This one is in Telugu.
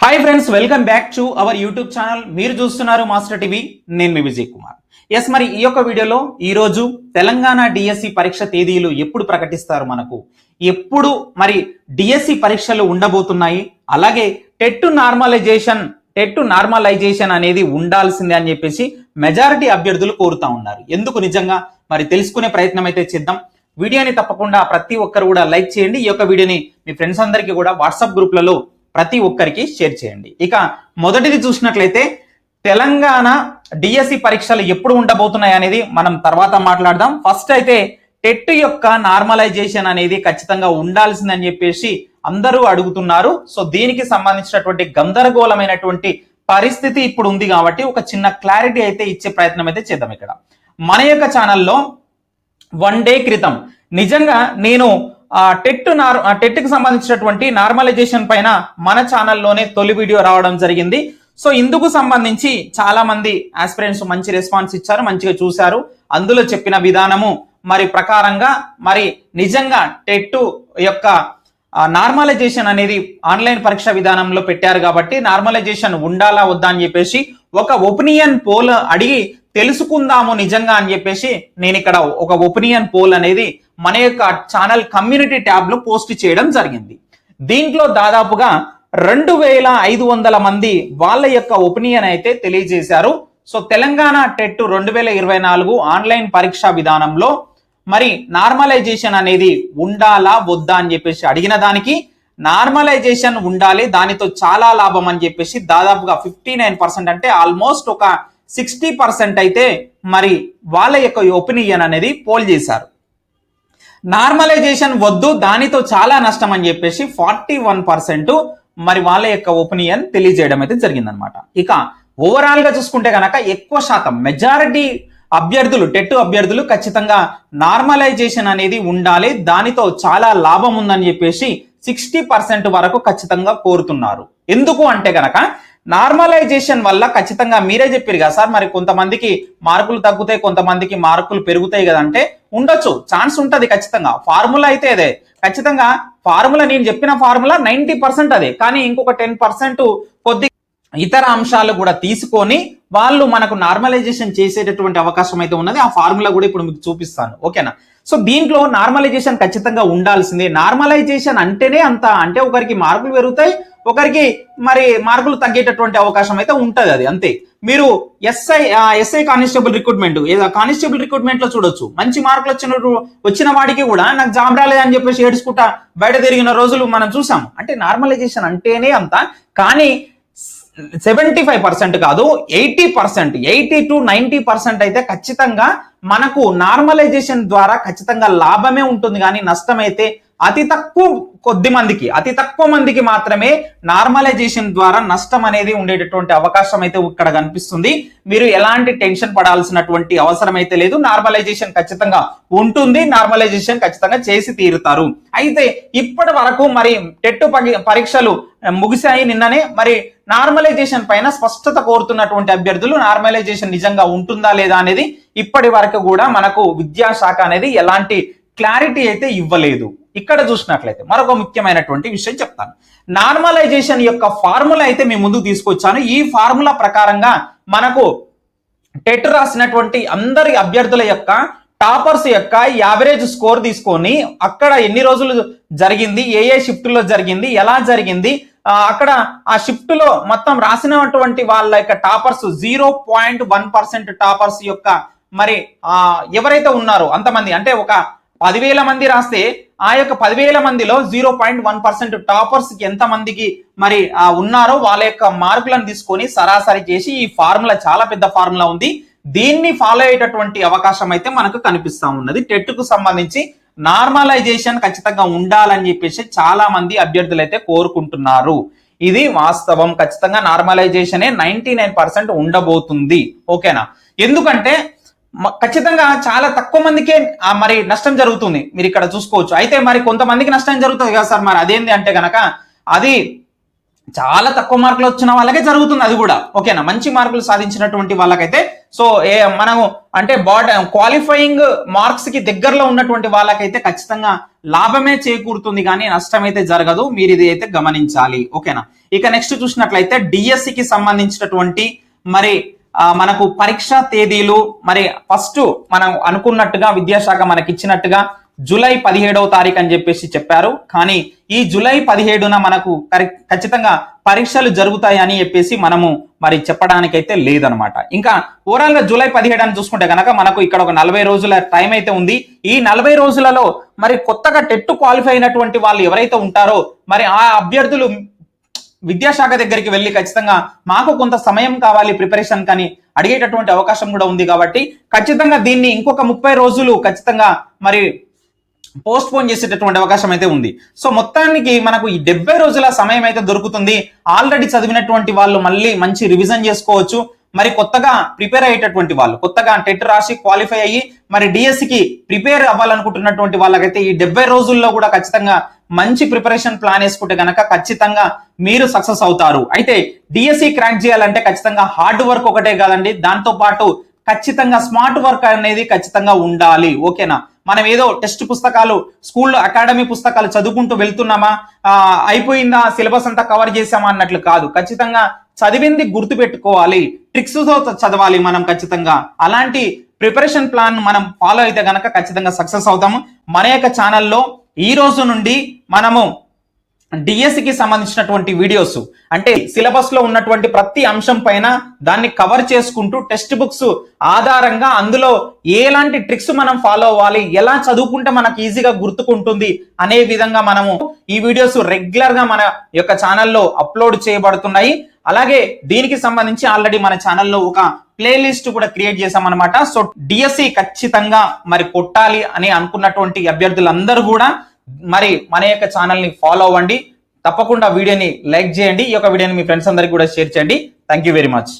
Hi friends welcome back to our YouTube channel మీరు చూస్తున్నారు మాస్టర్ టీవీ నేను మీ విజయ్ కుమార్. ఎస్ మరి ఈ యొక్క వీడియోలో ఈ రోజు తెలంగాణ డిఎస్సి పరీక్ష తేదీలు ఎప్పుడు ప్రకటిస్తారు మనకు? ఎప్పుడు మరి డిఎస్సి పరీక్షలు ఉండబోతున్నాయి? అలాగే టెట్ నార్మలైజేషన్ టెట్ నార్మలైజేషన్ అనేది ఉండాల్సిందే అని చెప్పేసి మెజారిటీ అభ్యర్థులు కోరుతా ఉన్నారు. ఎందుకు నిజంగా? మరి తెలుసుకునే ప్రయత్నం అయితే చేద్దాం. వీడియోని తప్పకుండా ప్రతి ఒక్కరు కూడా లైక్ చేయండి. ఈ యొక్క వీడియోని మీ ఫ్రెండ్స్ అందరికీ కూడా వాట్సాప్ గ్రూప్లలో ప్రతి ఒక్కరికి షేర్ చేయండి. ఇక మొదటిది చూసినట్లయితే తెలంగాణ డిఎస్సి పరీక్షలు ఎప్పుడు ఉండబోతున్నాయి అనేది మనం తర్వాత మాట్లాడదాం. ఫస్ట్ అయితే టెట్ యొక్క నార్మలైజేషన్ అనేది ఖచ్చితంగా ఉండాల్సిందని చెప్పేసి అందరూ అడుగుతున్నారు. సో దీనికి సంబంధించినటువంటి గందరగోళమైనటువంటి పరిస్థితి ఇప్పుడు ఉంది కాబట్టి ఒక చిన్న క్లారిటీ అయితే ఇచ్చే ప్రయత్నం అయితే చేద్దాం ఇక్కడ. మన యొక్క ఛానల్లో వన్ డే క్రితం నిజంగా నేను టెట్ నార్ టెట్కి సంబంధించినటువంటి నార్మలైజేషన్ పైన మన ఛానల్లోనే తొలి వీడియో రావడం జరిగింది. సో ఇందుకు సంబంధించి చాలా మంది ఆస్పిరెంట్స్ మంచి రెస్పాన్స్ ఇచ్చారు మంచిగా చూశారు. అందులో చెప్పిన విధానము మరి ప్రకారంగా మరి నిజంగా టెట్ యొక్క నార్మలైజేషన్ అనేది ఆన్లైన్ పరీక్ష విధానంలో పెట్టారు కాబట్టి నార్మలైజేషన్ ఉండాలా వద్దా అని చెప్పేసి ఒక ఒపీనియన్ పోల్ అడిగి తెలుసుకుందాము నిజంగా అని చెప్పేసి నేను ఇక్కడ ఒక ఒపీనియన్ పోల్ అనేది మన యొక్క ఛానల్ కమ్యూనిటీ ట్యాబ్లో పోస్ట్ చేయడం జరిగింది. దీంట్లో దాదాపుగా రెండు వేల ఐదు వందల మంది వాళ్ళ యొక్క ఒపీనియన్ అయితే తెలియజేశారు. సో తెలంగాణ టెట్ రెండు వేల ఇరవై నాలుగు ఆన్లైన్ పరీక్ష విధానంలో మరి నార్మలైజేషన్ అనేది ఉండాలా వద్దా అని చెప్పేసి అడిగిన దానికి నార్మలైజేషన్ ఉండాలి దానితో చాలా లాభం అని చెప్పేసి దాదాపుగా ఫిఫ్టీ నైన్ పర్సెంట్ అంటే ఆల్మోస్ట్ ఒక సిక్స్టీ పర్సెంట్ అయితే మరి వాళ్ళ యొక్క ఒపీనియన్ అనేది పోల్ చేశారు. నార్మలైజేషన్ వద్దు దానితో చాలా నష్టం అని చెప్పేసి ఫార్టీ వన్ పర్సెంట్ మరి వాళ్ళ యొక్క ఒపీనియన్ తెలియజేయడం అయితే జరిగిందనమాట ఇక ఓవరాల్గా చూసుకుంటే కనుక ఎక్కువ శాతం మెజారిటీ అభ్యర్థులు టెట్ అభ్యర్థులు ఖచ్చితంగా నార్మలైజేషన్ అనేది ఉండాలి దానితో చాలా లాభం ఉందని చెప్పేసి సిక్స్టీ పర్సెంట్ వరకు ఖచ్చితంగా కోరుతున్నారు. ఎందుకు అంటే కనుక నార్మలైజేషన్ వల్ల ఖచ్చితంగా మీరే చెప్పారు కదా సార్ మరి కొంతమందికి మార్కులు తగ్గుతాయి కొంతమందికి మార్కులు పెరుగుతాయి కదంటే ఉండొచ్చు ఛాన్స్ ఉంటుంది ఖచ్చితంగా. ఫార్ములా అయితే అదే. ఖచ్చితంగా ఫార్ములా నేను చెప్పిన ఫార్ములా నైన్టీ పర్సెంట్ అదే. కానీ ఇంకొక టెన్ పర్సెంట్ కొద్ది ఇతర అంశాలు కూడా తీసుకొని వాళ్ళు మనకు నార్మలైజేషన్ చేసేటటువంటి అవకాశం అయితే ఉన్నది. ఆ ఫార్ములా కూడా ఇప్పుడు మీకు చూపిస్తాను. ఓకేనా? సో దీంట్లో నార్మలైజేషన్ ఖచ్చితంగా ఉండాల్సిందే. నార్మలైజేషన్ అంటేనే అంత అంటే ఒకరికి మార్కులు పెరుగుతాయి ఒకరికి మరి మార్కులు తగ్గేటటువంటి అవకాశం అయితే ఉంటుంది అది అంతే. మీరు SI SI constable recruitment constable రిక్రూట్మెంట్లో చూడొచ్చు. మంచి మార్కులు వచ్చిన వచ్చిన వాడికి కూడా నాకు జాబ్ రాలేదని చెప్పేసి ఏడుచుకుంటా బయట తిరిగిన రోజులు మనం చూసాం. అంటే నార్మలైజేషన్ అంటేనే అంత కానీ సెవెంటీ ఫైవ్ పర్సెంట్ కాదు eighty percent eighty to ninety percent అయితే ఖచ్చితంగా మనకు నార్మలైజేషన్ ద్వారా ఖచ్చితంగా లాభమే ఉంటుంది కానీ నష్టం అయితే అతి తక్కువ కొద్ది మందికి అతి తక్కువ మందికి మాత్రమే నార్మలైజేషన్ ద్వారా నష్టం అనేది ఉండేటటువంటి అవకాశం అయితే ఇక్కడ కనిపిస్తుంది. మీరు ఎలాంటి టెన్షన్ పడాల్సినటువంటి అవసరం అయితే లేదు. నార్మలైజేషన్ ఖచ్చితంగా ఉంటుంది. నార్మలైజేషన్ ఖచ్చితంగా చేసి తీరుతారు. అయితే ఇప్పటి వరకు మరి టెట్ పరీక్షలు ముగిశాయి నిన్ననే. మరి నార్మలైజేషన్ పైన స్పష్టత కోరుతున్నటువంటి అభ్యర్థులు నార్మలైజేషన్ నిజంగా ఉంటుందా లేదా అనేది ఇప్పటి వరకు కూడా మనకు విద్యాశాఖ అనేది ఎలాంటి క్లారిటీ అయితే ఇవ్వలేదు. ఇక్కడ చూసినట్లయితే మరొక ముఖ్యమైనటువంటి విషయం చెప్తాను. నార్మలైజేషన్ యొక్క ఫార్ములా అయితే మేము ముందుకు తీసుకొచ్చాను. ఈ ఫార్ములా ప్రకారంగా మనకు టెట్ రాసినటువంటి అందరి అభ్యర్థుల యొక్క టాపర్స్ యొక్క యావరేజ్ స్కోర్ తీసుకొని అక్కడ ఎన్ని రోజులు జరిగింది ఏ ఏ షిఫ్ట్లో జరిగింది ఎలా జరిగింది అక్కడ ఆ షిఫ్ట్లో మొత్తం రాసినటువంటి వాళ్ళ యొక్క toppers zero point one percent toppers యొక్క మరి ఎవరైతే ఉన్నారో అంతమంది అంటే ఒక పదివేల మంది రాస్తే ఆ యొక్క పదివేల మందిలో జీరో పాయింట్ వన్ పర్సెంట్ టాపర్స్కి ఎంత మందికి మరి ఆ, ఉన్నారో వాళ్ళ యొక్క మార్కులను తీసుకొని సరాసరి చేసి ఈ ఫార్ములా చాలా పెద్ద ఫార్ములా ఉంది. దీన్ని ఫాలో అయ్యేటటువంటి అవకాశం అయితే మనకు కనిపిస్తా ఉన్నది. టెట్కు సంబంధించి నార్మలైజేషన్ ఖచ్చితంగా ఉండాలని చెప్పేసి చాలా మంది అభ్యర్థులు అయితే కోరుకుంటున్నారు. ఇది వాస్తవం. ఖచ్చితంగా నార్మలైజేషనే నైన్టీ నైన్ పర్సెంట్ ఉండబోతుంది. ఓకేనా? ఎందుకంటే ఖచ్చితంగా చాలా తక్కువ మందికే మరి నష్టం జరుగుతుంది. మీరు ఇక్కడ చూసుకోవచ్చు. అయితే మరి కొంతమందికి నష్టం జరుగుతుంది కదా సార్ మరి అదేంటి అంటే గనక అది చాలా తక్కువ మార్కులు వచ్చిన వాళ్ళకే జరుగుతుంది అది కూడా. ఓకేనా? మంచి మార్కులు సాధించినటువంటి వాళ్ళకైతే సో ఏ మనము అంటే బాట క్వాలిఫైయింగ్ మార్క్స్కి దగ్గరలో ఉన్నటువంటి వాళ్ళకైతే ఖచ్చితంగా లాభమే చేకూరుతుంది కానీ నష్టం అయితే జరగదు. మీరు ఇది అయితే గమనించాలి. ఓకేనా? ఇక నెక్స్ట్ చూసినట్లయితే డిఎస్సి కి సంబంధించినటువంటి మరి మనకు పరీక్ష తేదీలు మరి ఫస్ట్ మనం అనుకున్నట్టుగా విద్యాశాఖ మనకి ఇచ్చినట్టుగా జూలై పదిహేడవ తారీఖు అని చెప్పేసి చెప్పారు. కానీ ఈ జూలై పదిహేడున మనకు ఖచ్చితంగా పరీక్షలు జరుగుతాయి అని చెప్పేసి మనము మరి చెప్పడానికైతే లేదనమాట. ఇంకా ఓవరాల్గా జూలై పదిహేడు అని చూసుకుంటే కనుక మనకు ఇక్కడ ఒక నలభై రోజుల టైం అయితే ఉంది. ఈ నలభై రోజులలో మరి కొత్తగా టెట్ క్వాలిఫై అయినటువంటి వాళ్ళు ఎవరైతే ఉంటారో మరి ఆ అభ్యర్థులు విద్యాశాఖ దగ్గరికి వెళ్ళి ఖచ్చితంగా మాకు కొంత సమయం కావాలి ప్రిపరేషన్ కానీ అడిగేటటువంటి అవకాశం కూడా ఉంది కాబట్టి ఖచ్చితంగా దీన్ని ఇంకొక ముప్పై రోజులు ఖచ్చితంగా మరి పోస్ట్ పోన్ చేసేటటువంటి అవకాశం అయితే ఉంది. సో మొత్తానికి మనకు ఈ డెబ్బై రోజుల సమయం అయితే దొరుకుతుంది. ఆల్రెడీ చదివినటువంటి వాళ్ళు మళ్ళీ మంచి రివిజన్ చేసుకోవచ్చు. మరి కొత్తగా ప్రిపేర్ అయ్యేటటువంటి వాళ్ళు కొత్తగా టెట్ రాసి క్వాలిఫై అయ్యి మరి డిఎస్సికి ప్రిపేర్ అవ్వాలనుకుంటున్నటువంటి వాళ్ళకైతే ఈ డెబ్బై రోజుల్లో కూడా ఖచ్చితంగా మంచి ప్రిపరేషన్ ప్లాన్ వేసుకుంటే కనుక ఖచ్చితంగా మీరు సక్సెస్ అవుతారు. అయితే డిఎస్సి క్రాక్ చేయాలంటే ఖచ్చితంగా హార్డ్ వర్క్ ఒకటే కాదండి. దాంతో పాటు ఖచ్చితంగా స్మార్ట్ వర్క్ అనేది ఖచ్చితంగా ఉండాలి. ఓకేనా? మనం ఏదో టెస్ట్ పుస్తకాలు స్కూల్లో అకాడమీ పుస్తకాలు చదువుకుంటూ వెళ్తున్నామా? అయిపోయిందా? సిలబస్ అంతా కవర్ చేసామా అన్నట్లు కాదు. ఖచ్చితంగా చదివింది గుర్తు పెట్టుకోవాలి ట్రిక్స్తో చదవాలి మనం ఖచ్చితంగా. అలాంటి ప్రిపరేషన్ ప్లాన్ మనం ఫాలో అయితే గనక ఖచ్చితంగా సక్సెస్ అవుతాము. మన యొక్క ఛానల్లో ఈ రోజు నుండి మనము డిఎస్సి కి సంబంధించినటువంటి వీడియోస్ అంటే సిలబస్లో ఉన్నటువంటి ప్రతి అంశం పైన దాన్ని కవర్ చేసుకుంటూ టెక్స్ట్ బుక్స్ ఆధారంగా అందులో ఎలాంటి ట్రిక్స్ మనం ఫాలో అవ్వాలి ఎలా చదువుకుంటే మనకు ఈజీగా గుర్తుకుంటుంది అనే విధంగా మనము ఈ వీడియోస్ రెగ్యులర్గా మన యొక్క ఛానల్లో అప్లోడ్ చేయబడుతున్నాయి. అలాగే దీనికి సంబంధించి ఆల్రెడీ మన ఛానల్లో ఒక ప్లేలిస్ట్ కూడా క్రియేట్ చేశామన్నమాట. సో డిఎస్సి ఖచ్చితంగా మరి కొట్టాలి అని అనుకున్నటువంటి అభ్యర్థులందరూ కూడా మరి మన యొక్క ఛానల్ని ఫాలో అవ్వండి. తప్పకుండా వీడియోని లైక్ చేయండి. ఈ యొక్క వీడియోని మీ ఫ్రెండ్స్ అందరికీ కూడా షేర్ చేయండి. Thank you very much